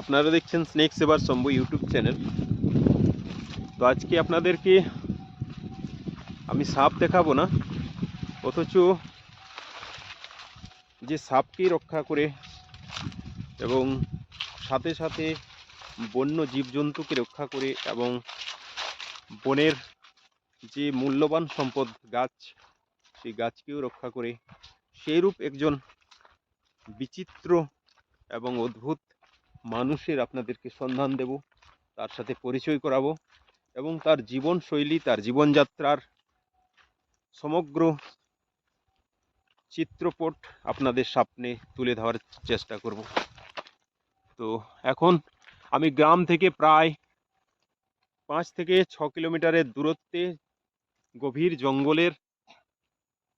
আপনারা দেখছেন snake saver Shambhu YouTube channel. তো আজকে আপনাদেরকে আমি সাপ দেখাবো না, অথচ যে সাপকে রক্ষা করে এবং সাথে সাথে বন্য জীবজন্তুকে রক্ষা করে এবং বনের যে মূল্যবান সম্পদ গাছ, সেই গাছকেও রক্ষা করে, সেইরূপ একজন বিচিত্র এবং অদ্ভুত মানুষের আপনাদেরকে সন্ধান দেব, তার সাথে পরিচয় করাবো এবং তার জীবনশৈলী, তার জীবনযাত্রার সমগ্র চিত্রপট আপনাদের সামনে তুলে ধরার চেষ্টা করব। তো এখন আমি গ্রাম থেকে প্রায় পাঁচ থেকে ছ কিলোমিটারের দূরত্বে গভীর জঙ্গলের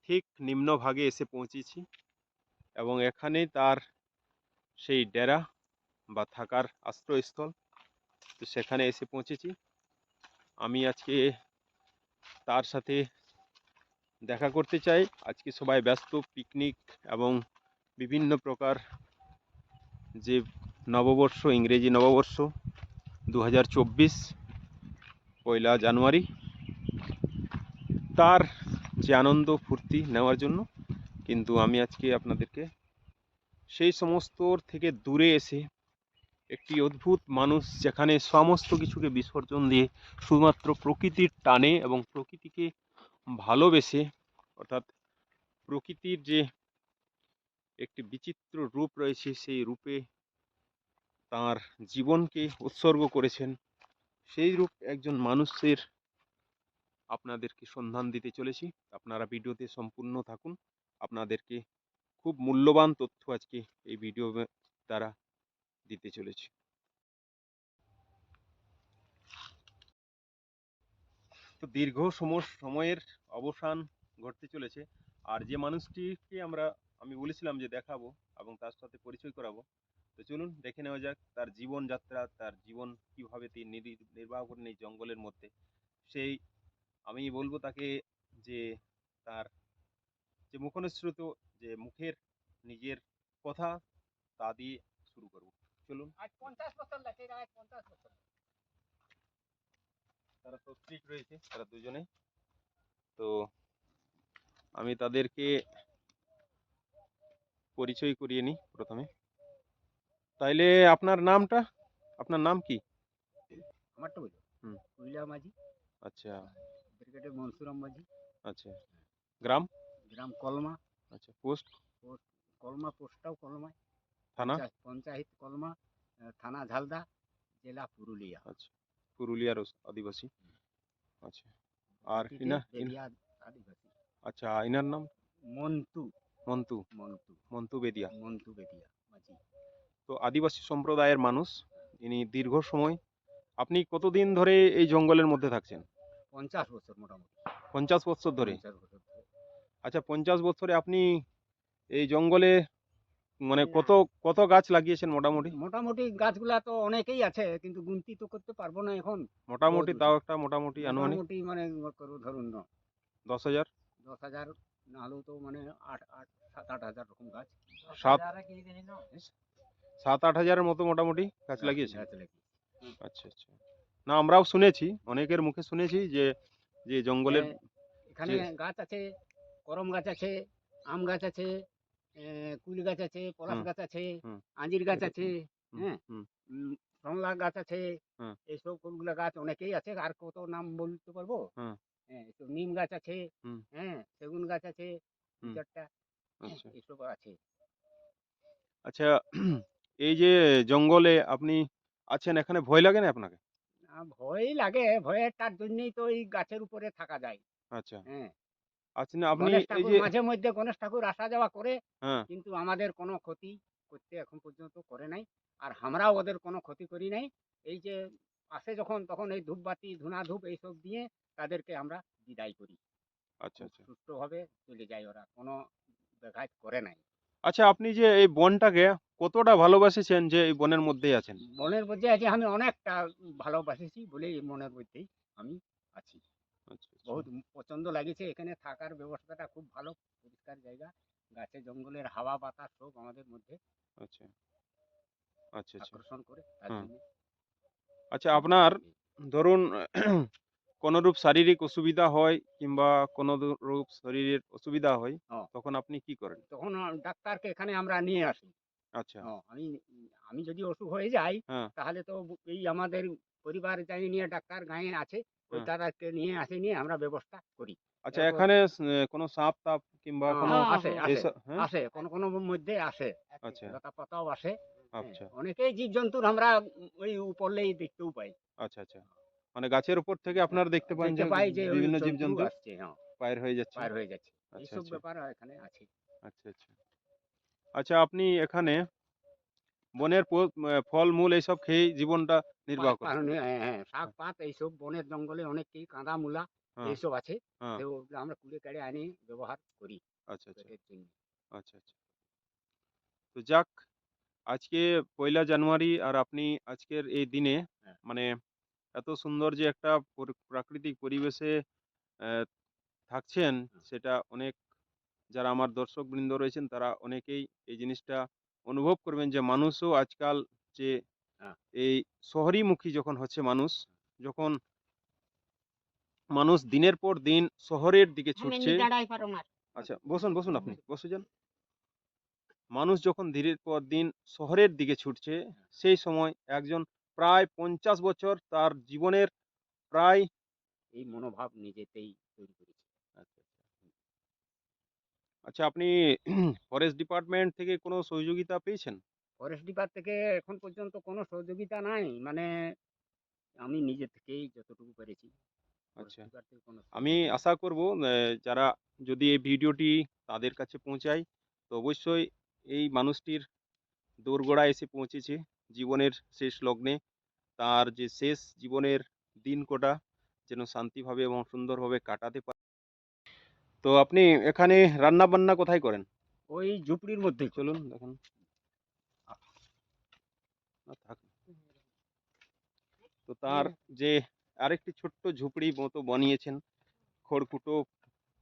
ঠিক নিম্নভাগে এসে পৌঁছেছি এবং এখানে তার সেই ডেরা বা থাকার আশ্রয়স্থল। তো সেখানে এসে পৌঁছেছি। আমি আজকে তার সাথে দেখা করতে চাই। আজকে সবাই ব্যস্ত পিকনিক এবং বিভিন্ন প্রকার যে নববর্ষ, ইংরেজি নববর্ষ দু হাজার চব্বিশ, পয়লা জানুয়ারি, তার যে আনন্দ ফুর্তি নেওয়ার জন্য। কিন্তু আমি আজকে আপনাদেরকে সেই সমস্তর থেকে দূরে এসে একটি অদ্ভুত মানুষ যেখানে সমস্ত কিছুকে বিসর্জন দিয়ে শুধুমাত্র প্রকৃতির টানে এবং প্রকৃতিকে ভালোবেসে, অর্থাৎ প্রকৃতির যে একটি বিচিত্র রূপ রয়েছে, সেই রূপে তার জীবনকে উৎসর্গ করেছেন। সেই রূপ একজন মানুষের আপনাদেরকে সন্ধান দিতে চলেছি। আপনারা ভিডিওতে সম্পূর্ণ থাকুন। আপনাদেরকে খুব মূল্যবান তথ্য আজকে এই ভিডিও দ্বারা দিতে চলেছি। তো দীর্ঘ সময় সময়ের অবসান ঘটতে চলেছে। আর যে মানুষটিকে আমরা, আমি বলেছিলাম যে দেখাবো এবং তার সাথে পরিচয় করাবো। তো চলুন দেখে নেওয়া যাক তার জীবনযাত্রা, তার জীবন কীভাবে তিনি নির্বাহ করেন এই জঙ্গলের মধ্যে। সেই আমি বলব তাকে যে তার যে মুখনিসৃত যে মুখের নিজের কথা তা দিয়ে শুরু করব। চলুন। আজ পঞ্চাশ বছর লাগে আজ পঞ্চাশ বছর। তারা প্রত্যেক রয়েছে তারা দুজনে। তো আমি তাদেরকে পরিচয় করিয়ে নিই প্রথমে। তাইলে আপনার নামটা? আপনার নাম কি? আমারটা বলো হুম। কুইলা মাঝি। আচ্ছা। ব্রিগেডের মনসুরাম মাঝি। আচ্ছা। গ্রাম? গ্রাম কলমা। আচ্ছা। পোস্ট? পোস্ট কলমা পোস্টটাও কলমায়। থানা? পঞ্চায়েত- কলমা থানা ঝালদা জেলা পুরুলিয়া। আচ্ছা পুরুলিয়ার আদিবাসী? আচ্ছা। আর ইনা- আদিবাসী। আচ্ছা ইনার নাম? মন্টু। মন্তু মন্টু। মন্তু বেদিয়া। মন্টু বেদিয়া মাঝি। তো আদিবাসী সম্প্রদায়ের মানুষ ইনি দীর্ঘ সময় আপনি কতদিন ধরে এই জঙ্গলের মধ্যে থাকছেন? পঞ্চাশ বছর মোটামুটি। পঞ্চাশ বছর ধরে? পঞ্চাশ বছর ধরে। আচ্ছা পঞ্চাশ বছরে আপনি এই জঙ্গলে মানে কত কত গাছ লাগিয়েছেন মোটামুটি? মোটামুটি গাছগুলা তো অনেকেই আছে কিন্তু গুনতি তো করতে পারব না এখন। মোটামুটি তাও একটা মোটামুটি আনুমানিক? মোটামুটি মানে করো ধরুন না। দশ হাজার? দশ হাজার না হলেও তো মানে আট আট সাত আট হাজার রকম গাছ। সাত সাত আট হাজারের মতো মোটামুটি গাছ লাগিয়েছেন? গাছ লাগিয়েছি। আচ্ছা আচ্ছা। না আমরাও শুনেছি অনেকের মুখে শুনেছি যে যে জঙ্গলের এখানে গাছ আছে করম গাছ আছে আম গাছ আছে কুল গাছ আছে পলাশ গাছ আছে আঞ্জির গাছ আছে হ্যাঁ? কমলা গাছ আছে এইসব কোনগুলা গাছ অনেকেই আছে আর কত নাম বলতে পারব? হ্যাঁ নিম গাছ আছে হ্যাঁ সেগুন গাছ আছে চারটা আচ্ছা। এইসব আছে। আচ্ছা এই যে জঙ্গলে আপনি আছেন এখানে ভয় লাগে না আপনাকে? ভয় লাগে ভয়েরটার জন্যই তো এই গাছের উপরে থাকা যায়। আচ্ছা। হ্যাঁ আচ্ছা না আপনি এই যে মাঝে মধ্যে গণেশ ঠাকুর আসা যাওয়া করে হ্যাঁ। কিন্তু আমাদের কোনো ক্ষতি করতে এখন পর্যন্ত করে নাই। আর আমরাও ওদের কোনো ক্ষতি করি নাই। এই যে আসে যখন তখন এই ধূপবাতি ধুনা ধূপ এইসব দিয়ে তাদেরকে আমরা বিদায় করি। আচ্ছা আচ্ছা। সুস্থভাবে চলে যায় ওরা কোনো ব্যাঘাত করে নাই। আচ্ছা আপনি যে এই বনটাকে কতটা ভালোবাসেছেন যে এই বনের মধ্যেই আছেন? মনের মধ্যে আছে আমি অনেকটা ভালোবাসেছি বলেই মনের মধ্যেই আমি আছি। বহুত পছন্দ লাগেছে। এখানে থাকার ব্যবস্থাটা খুব ভালো পরিষ্কার জায়গা। গাছে জঙ্গলের হাওয়া বাতাস সব আমাদের মধ্যে আচ্ছা। আচ্ছা আচ্ছা। আকর্ষণ করে আচ্ছা আপনার ধরুন কোনোরূপ শারীরিক অসুবিধা হয় কিংবা কোনো রূপ শরীরের অসুবিধা হয়। তখন আপনি কি করেন? তখন ডাক্তারকে এখানে আমরা নিয়ে আসি। আচ্ছা। আমি আমি যদি অসুখ হয়ে যাই হ্যাঁ। তাহলে তো এই আমাদের পরিবার যাই নিয়ে ডাক্তার গাঁয়ে আছে ওই হ্যাঁ। দাদাকে নিয়ে আসে নিয়ে আমরা ব্যবস্থা করি। আচ্ছা এখানে কোনো সাপ টাপ কিংবা হ্যাঁ, কোনো এসব- হ্যাঁ? কোন কোন মধ্যে আসে। আচ্ছা। পাতাও আসে হ্যাঁ, আচ্ছা। অনেকেই জীবজন্তুর আমরা ওই উপরলেই দেখতেও পাই। আচ্ছা আচ্ছা। মানে গাছের উপর থেকে আপনারা দেখতে পান যে বিভিন্ন জন্তু জীবজন্তু আসছে হ্যাঁ। পায়ের হয়ে যাচ্ছে। পার হয়ে যাচ্ছে। আচ্ছা এইসব আচ্ছা। ব্যাপার এখানে আছে। আচ্ছা আচ্ছা। আচ্ছা আপনি এখানে বনের ফল মূল এইসব খেয়ে জীবনটা নির্বাহ পা- করেন পালনে, হ্যাঁ, হ্যাঁ, শাক পাত এইসব বনের জঙ্গলে অনেক কি কাঁদা মূলা হ্যাঁ এইসব আছে। হ্যাঁ। আমরা কাড়ে আনি ব্যবহার করি আচ্ছা আচ্ছা। আচ্ছা আচ্ছা। তো যাক আজকে পয়লা জানুয়ারি আর আপনি আজকের এই দিনে হ্যাঁ। মানে এত সুন্দর যে একটা প্রাকৃতিক পরিবেশে থাকছেন সেটা অনেক যারা আমার দর্শক বৃন্দ রয়েছেন তারা অনেকেই এই জিনিসটা অনুভব করবেন যে মানুষও আজকাল যে হ্যাঁ। এই শহরীমুখী যখন হচ্ছে মানুষ যখন মানুষ দিনের পর দিন শহরের দিকে ছুটছে আচ্ছা বসুন বসুন আপনি বসে যান। মানুষ যখন ধীরের পর দিন শহরের দিকে ছুটছে সেই সময় একজন প্রায় পঞ্চাশ বছর তার জীবনের প্রায় এই মনোভাব নিজেতেই তৈরি করেছি। আচ্ছা আপনি ফরেস্ট ডিপার্টমেন্ট থেকে কোনো সহযোগিতা পেয়েছেন? ফরেস্ট ডিপার্ট থেকে এখন পর্যন্ত কোনো সহযোগিতা নাই। মানে আমি নিজে থেকেই যতটুকু পেরেছি আচ্ছা। আমি আশা করব যারা যদি এই ভিডিওটি তাদের কাছে পৌঁছায় তো অবশ্যই এই মানুষটির দোরগোড়ায় এসে পৌঁছেছে জীবনের শেষ লগ্নে। তার যে শেষ জীবনের দিন কোটা যেন শান্তিভাবে এবং সুন্দরভাবে কাটাতে পারে। তো আপনি এখানে রান্না বান্না কোথায় করেন? ওই ঝুপড়ির মধ্যে চলুন দেখুন। না, থাক। তো তার যে আরেকটি ছোট্ট ঝুপড়ি মতো বানিয়েছেন খড়কুটো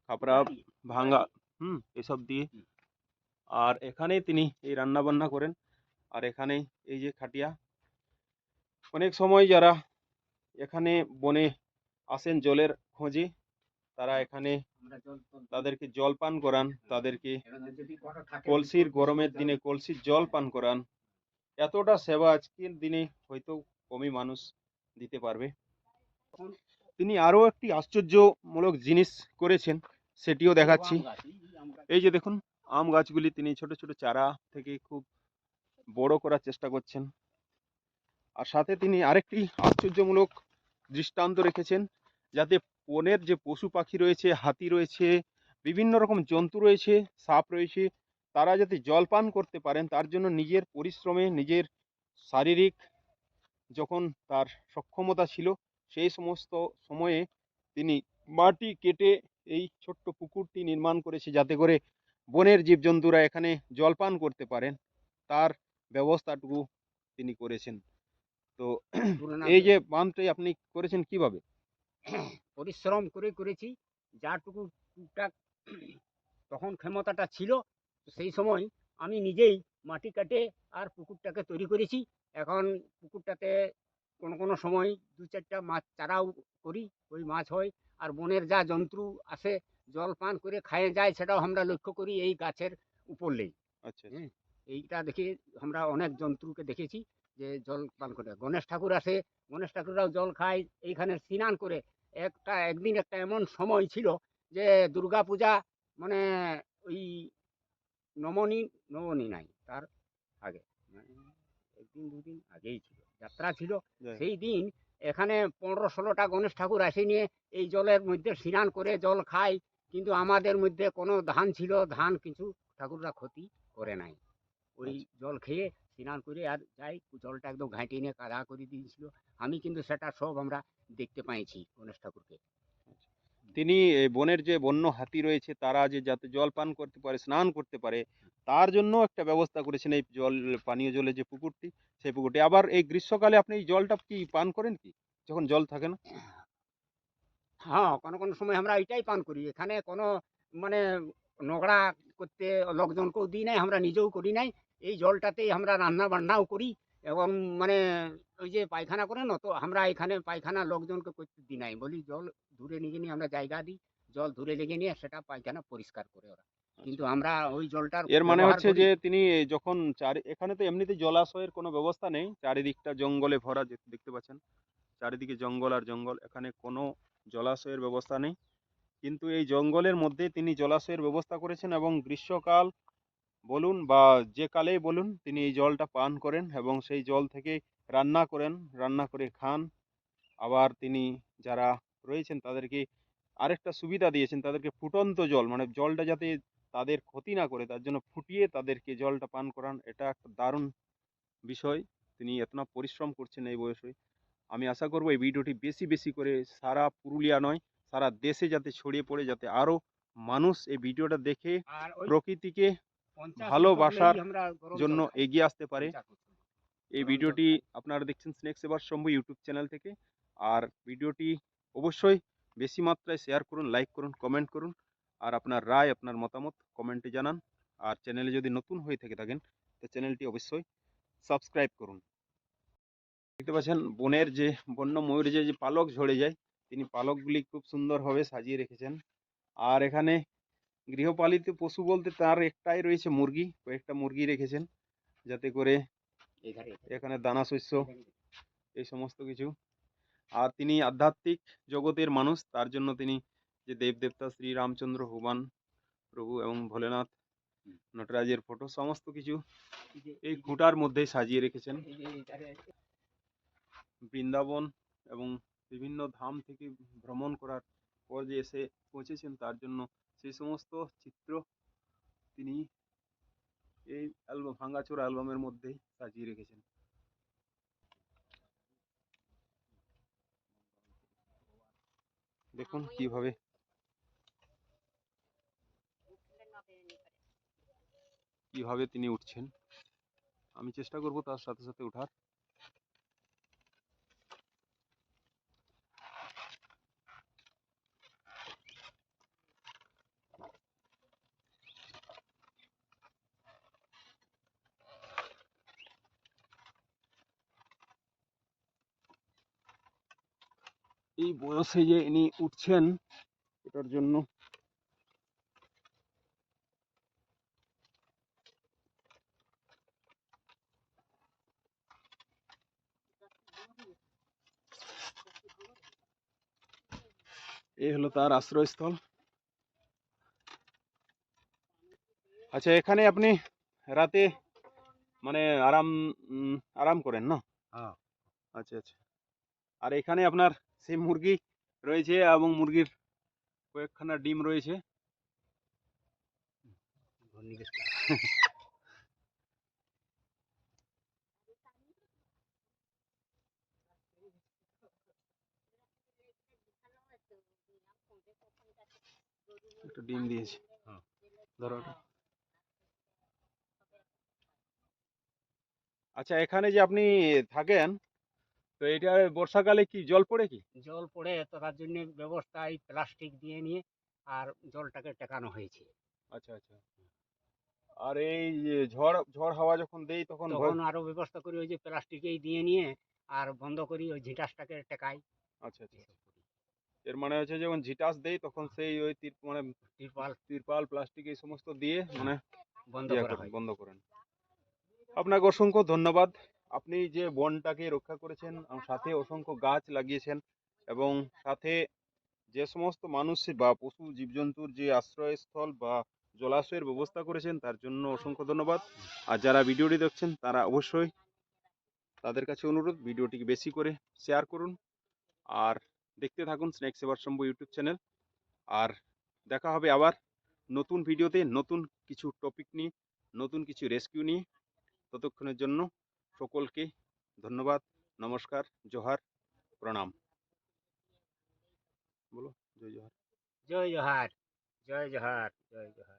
খাপড়া ভাঙা হুম এসব দিয়ে। আর এখানে তিনি এই রান্না বান্না করেন। আর এখানে এই যে খাটিয়া অনেক সময় যারা এখানে বনে আসেন জলের খোঁজে তারা এখানে তাদেরকে জল পান করান তাদেরকে কলসির গরমের দিনে কলসির জল পান করান। এতটা সেবা আজকের দিনে হয়তো কমই মানুষ দিতে পারবে। তিনি আরও একটি আশ্চর্যমূলক জিনিস করেছেন, সেটিও দেখাচ্ছি। এই যে দেখুন, আম গাছগুলি তিনি ছোট ছোট চারা থেকে খুব বড় করার চেষ্টা করছেন। আর সাথে তিনি আরেকটি আশ্চর্যমূলক দৃষ্টান্ত রেখেছেন, যাতে বনের যে পশু পাখি রয়েছে, হাতি রয়েছে, বিভিন্ন রকম জন্তু রয়েছে, সাপ রয়েছে তারা যাতে জল পান করতে পারেন তার জন্য নিজের পরিশ্রমে নিজের শারীরিক যখন তার সক্ষমতা ছিল সেই সমস্ত সময়ে তিনি মাটি কেটে এই ছোট্ট পুকুরটি নির্মাণ করেছে যাতে করে বনের জীবজন্তুরা এখানে জলপান করতে পারেন। তার ব্যবস্থাটুকু তিনি করেছেন। তো এই যে বাঁধটি আপনি করেছেন কীভাবে? পরিশ্রম করে করেছি যাটুকু টুকটাক তখন ক্ষমতাটা ছিল সেই সময় আমি নিজেই মাটি কাটে আর পুকুরটাকে তৈরি করেছি। এখন পুকুরটাতে কোনো কোনো সময় দু চারটা মাছ চারাও করি ওই মাছ হয়। আর বনের যা জন্তু আসে জল পান করে খায়ে যায় সেটাও আমরা লক্ষ্য করি এই গাছের উপরলেই আচ্ছা হ্যাঁ এইটা দেখে আমরা অনেক জন্তুকে দেখেছি যে জল পান করে। গণেশ ঠাকুর আসে গণেশ ঠাকুররাও জল খায়। এইখানে স্নান করে একটা একদিন একটা এমন সময় ছিল যে দুর্গা পূজা মানে ওই নমনী নমনী নাই তার আগে। মানে একদিন দুদিন আগেই ছিল যাত্রা ছিল। সেই দিন এখানে পনেরো ষোলোটা গণেশ ঠাকুর আসে নিয়ে এই জলের মধ্যে স্নান করে জল খায় কিন্তু আমাদের মধ্যে কোনো ধান ছিল ধান কিছু ঠাকুররা ক্ষতি করে নাই। ওই জল খেয়ে স্নান করে আর যাই জলটা একদম ঘাঁটিয়ে নিয়ে কাদা করে দিয়েছিল। আমি কিন্তু সেটা সব আমরা দেখতে পাইছি গণেশ ঠাকুরকে। তিনি বনের যে বন্য হাতি রয়েছে, তারা যে যাতে জল পান করতে পারে, স্নান করতে পারে, তার জন্য একটা ব্যবস্থা করেছেন এই জল, পানীয় জলের যে পুকুরটি, সেই পুকুরটি। আবার এই গ্রীষ্মকালে আপনি এই জলটা কি পান করেন কি, যখন জল থাকে না? হ্যাঁ কোনো কোনো সময় আমরা এটাই পান করি। এখানে কোনো মানে নোংরা করতে, লোকজনকেও দিই নাই, আমরা নিজেও করি নাই। এই জলটাতেই আমরা রান্না বান্নাও করি এবং মানে ওই যে পায়খানা করে না তো আমরা এখানে পায়খানা লোকজনকে করতে দিই নাই বলি জল দূরে নিয়ে নিয়ে আমরা জায়গা দিই জল দূরে লেগে নিয়ে সেটা পায়খানা পরিষ্কার করে ওরা। কিন্তু আমরা ওই জলটার এর মানে হচ্ছে যে তিনি যখন চারি এখানে তো এমনিতে জলাশয়ের কোনো ব্যবস্থা নেই চারিদিকটা জঙ্গলে ভরা দেখতে পাচ্ছেন চারিদিকে জঙ্গল আর জঙ্গল এখানে কোনো জলাশয়ের ব্যবস্থা নেই। কিন্তু এই জঙ্গলের মধ্যে তিনি জলাশয়ের ব্যবস্থা করেছেন এবং গ্রীষ্মকাল বলুন বা যে কালেই বলুন তিনি এই জলটা পান করেন এবং সেই জল থেকে রান্না করেন রান্না করে খান। আবার তিনি যারা রয়েছেন তাদেরকে আরেকটা সুবিধা দিয়েছেন তাদেরকে ফুটন্ত জল মানে জলটা যাতে তাদের ক্ষতি না করে তার জন্য ফুটিয়ে তাদেরকে জলটা পান করান এটা একটা দারুণ বিষয়। তিনি এতনা পরিশ্রম করছেন এই বয়সে। আমি আশা করব এই ভিডিওটি বেশি বেশি করে সারা পুরুলিয়া নয় সারা দেশে যাতে ছড়িয়ে পড়ে যাতে আরও মানুষ এই ভিডিওটা দেখে প্রকৃতিকে ভালোবাসার জন্য এগিয়ে আসতে পারে। 50 লিটার। এই ভিডিওটি খাই। আপনারা দেখছেন স্নেক সেবার শম্ভু ইউটিউব চ্যানেল থেকে। আর ভিডিওটি অবশ্যই বেশি মাত্রায় শেয়ার করুন লাইক করুন কমেন্ট করুন। আর আপনার রায় আপনার মতামত কমেন্টে জানান। আর চ্যানেলে যদি নতুন হয়ে থেকে থাকেন তো চ্যানেলটি অবশ্যই সাবস্ক্রাইব করুন। দেখতে পাচ্ছেন বনের যে বন্য ময়ূরের যে যে পালক ঝরে যায় তিনি পালকগুলি খুব সুন্দরভাবে সাজিয়ে রেখেছেন। আর এখানে গৃহপালিত পশু বলতে তার একটাই রয়েছে মুরগি কয়েকটা মুরগি রেখেছেন। যাতে করে এখানে। দানা শস্য এই সমস্ত কিছু। আর তিনি আধ্যাত্মিক জগতের মানুষ তার জন্য তিনি যে দেবদেবতা শ্রী রামচন্দ্র ভগবান প্রভু এবং ভোলেনাথ নটরাজের ফটো সমস্ত কিছু এই খুঁটার মধ্যেই সাজিয়ে রেখেছেন। বৃন্দাবন এবং বিভিন্ন ধাম থেকে ভ্রমণ করার পর যে এসে পৌঁছেছেন তার জন্য সেই সমস্ত চিত্র তিনি এই অ্যালবাম ভাঙ্গাচোরা অ্যালবামের মধ্যেই সাজিয়ে রেখেছেন। দেখুন কীভাবে কীভাবে তিনি উঠছেন। আমি চেষ্টা করব তার সাথে সাথে ওঠার এই বয়সে যে ইনি উঠছেন এটার জন্য এই হলো তার আশ্রয়স্থল। আচ্ছা এখানে আপনি রাতে মানে আরাম উম, আরাম করেন না? হ্যাঁ। আচ্ছা আচ্ছা। আর এখানে আপনার সেই মুরগি রয়েছে এবং মুরগির কয়েকখানা ডিম রয়েছে ডিম হ্যাঁ। আচ্ছা এখানে যে আপনি থাকেন তো এটা বর্ষাকালে কি জল পড়ে কি? জল পড়ে তো তার জন্য ব্যবস্থা এই প্লাস্টিক দিয়ে নিয়ে আর জলটাকে টেকানো হয়েছে। আচ্ছা আচ্ছা। আর এই ঝড় ঝড় হাওয়া যখন দেই তখন তখন আরও ব্যবস্থা করি ওই যে প্লাস্টিকেই দিয়ে নিয়ে আর বন্ধ করি ওই ঝিটাসটাকে টেকাই। আচ্ছা আচ্ছা। এর মানে হচ্ছে যখন ঝিটাস দেই তখন সেই ওই তির মানে তিরপাল। তিরপাল প্লাস্টিক এই সমস্ত দিয়ে মানে বন্ধ করা করেন, হয়। বন্ধ করেন। আপনাকে অসংখ্য ধন্যবাদ। আপনি যে বনটাকে রক্ষা করেছেন সাথে অসংখ্য গাছ লাগিয়েছেন এবং সাথে যে সমস্ত মানুষ বা পশু, জীবজন্তুর যে আশ্রয়স্থল বা জলাশয়ের ব্যবস্থা করেছেন, তার জন্য অসংখ্য ধন্যবাদ। আর যারা ভিডিওটি দেখছেন, তারা অবশ্যই তাদের কাছে অনুরোধ, ভিডিওটিকে বেশি করে শেয়ার করুন। আর দেখতে থাকুন স্নেক সেবার সম্ভব ইউটিউব চ্যানেল। আর দেখা হবে আবার নতুন ভিডিওতে নতুন কিছু টপিক নিয়ে, নতুন কিছু রেস্কিউ নিয়ে। ততক্ষণের জন্য সকলকে ধন্যবাদ নমস্কার জোহার প্রণাম বলো জয় জোহার জয় জোহার জয় জোহার জয় জোহার